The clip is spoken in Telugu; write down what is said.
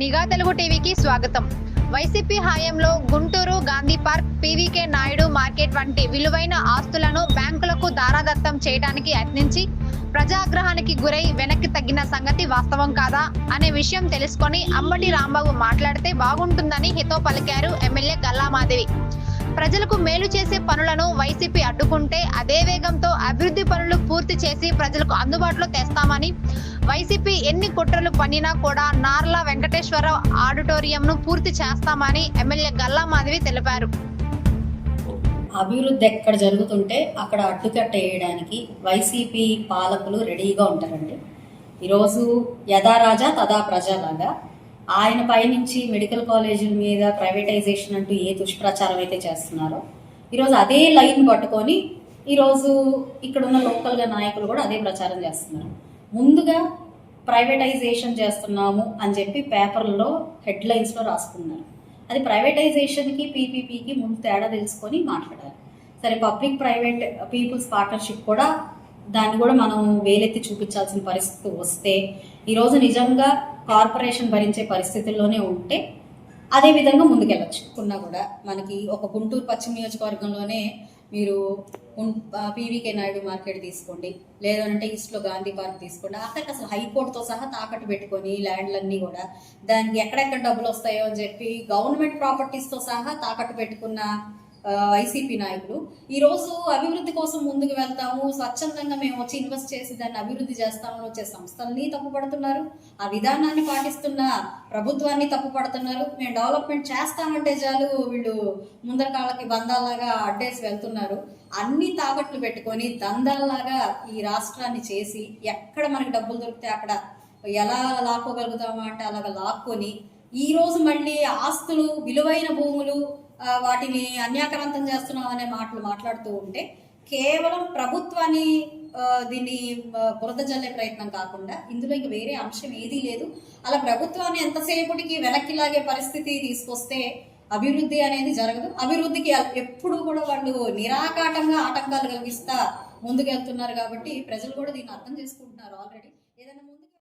నిఘా తెలుగు టీవీకి స్వాగతం. వైసీపీ హయాంలో Guntur Gandhi park PVK Naidu market వంటి విలువైన ఆస్తులను బ్యాంకులకు దారాదత్తం చేయడానికి యత్నించి ప్రజాగ్రహానికి గురై వెనక్కి తగ్గిన సంగతి వాస్తవం కాదా అనే విషయం తెలుసుకొని అమ్మటి రాంబాబు మాట్లాడితే బాగుంటుందని హితో పలికారు ఎమ్మెల్యే గల్లామాదేవి ప్రజలకు మేలు చేసే పనులను వైసీపీ అడ్డుకుంటే అదే వేగంతో అభివృద్ధి పనులు పూర్తి చేసి ప్రజలకు అందుబాటులో తెస్తామని వైసీపీ ఎన్ని కుట్రలు పన్నినా కూడా నార్ల వెంకటేశ్వరరావు ఆడిటోరియంను పూర్తి చేస్తామని ఎమ్మెల్యే గల్లా మాధవి తెలిపారు. అభివృద్ధి ఎక్కడ జరుగుతుంటే అక్కడ అడ్డుకట్ట వేయడానికి వైసీపీ పాలకులు రెడీగా ఉంటారండి. ఈరోజు యథా రాజా తదా ప్రజలాగా ఆయన పైనుంచి మెడికల్ కాలేజీల మీద ప్రైవేటైజేషన్ అంటూ ఏ దుష్ప్రచారం అయితే చేస్తున్నారో ఈరోజు అదే లైన్ పట్టుకొని ఈరోజు ఇక్కడ ఉన్న లోకల్గా నాయకులు కూడా అదే ప్రచారం చేస్తున్నారు. ముందుగా ప్రైవేటైజేషన్ చేస్తున్నాము అని చెప్పి పేపర్లో హెడ్లైన్స్లో రాసుకున్నారు. అది ప్రైవేటైజేషన్కి పీపీపీకి ముందు తేడా తెలుసుకొని మాట్లాడాలి. సరే పబ్లిక్ ప్రైవేట్ పీపుల్స్ పార్ట్నర్షిప్ కూడా దాన్ని కూడా మనం వేలెత్తి చూపించాల్సిన పరిస్థితి వస్తే ఈరోజు నిజంగా కార్పొరేషన్ భరించే పరిస్థితుల్లోనే ఉంటే అదే విధంగా ముందుకెళ్ళచ్చు. కూడా మనకి ఒక గుంటూరు పశ్చిమ నియోజకవర్గంలోనే మీరు పీవీకే నాయుడు మార్కెట్ తీసుకోండి. లేదంటే ఈస్ట్లో గాంధీ పార్క్ తీసుకోండి. అక్కడికి అసలు హైకోర్టుతో సహా తాకట్టు పెట్టుకొని ల్యాండ్లన్నీ కూడా దానికి ఎక్కడెక్కడ డబ్బులు వస్తాయో అని చెప్పి గవర్నమెంట్ ప్రాపర్టీస్తో సహా తాకట్టు పెట్టుకున్న వైసీపీ నాయకులు. ఈరోజు అభివృద్ధి కోసం ముందుకు వెళ్తాము. స్వచ్ఛందంగా మేము వచ్చి ఇన్వెస్ట్ చేసి దాన్ని అభివృద్ధి చేస్తామని వచ్చే సంస్థల్ని తప్పుపడుతున్నారు. ఆ విధానాన్ని పాటిస్తున్న ప్రభుత్వాన్ని తప్పుపడుతున్నారు. మేము డెవలప్మెంట్ చేస్తామంటే చాలు వీళ్ళు ముందర కాళ్ళకి బంధాల్లాగా అడ్డేసి వెళ్తున్నారు. అన్ని తాకట్లు పెట్టుకొని దందాల్లాగా ఈ రాష్ట్రాన్ని చేసి ఎక్కడ మనకి డబ్బులు దొరికితే అక్కడ ఎలా లాక్కోగలుగుతామా అంటే అలాగ లాక్కొని ఈ రోజు మళ్ళీ ఆస్తులు విలువైన భూములు వాటిని అన్యాక్రాంతం చేస్తున్నాం అనే మాటలు మాట్లాడుతూ ఉంటే కేవలం ప్రభుత్వాన్ని దీన్ని బురద జల్లే ప్రయత్నం కాకుండా ఇందులో ఇంక వేరే అంశం ఏదీ లేదు. అలా ప్రభుత్వాన్ని ఎంతసేపటికి వెనక్కి లాగే పరిస్థితి తీసుకొస్తే అభివృద్ధి అనేది జరగదు. అభివృద్ధికి ఎప్పుడు కూడా వాళ్ళు నిరాకాటంగా ఆటంకాలు కలిగిస్తా ముందుకెళ్తున్నారు కాబట్టి ప్రజలు కూడా దీన్ని అర్థం చేసుకుంటున్నారు ఆల్రెడీ ఏదైనా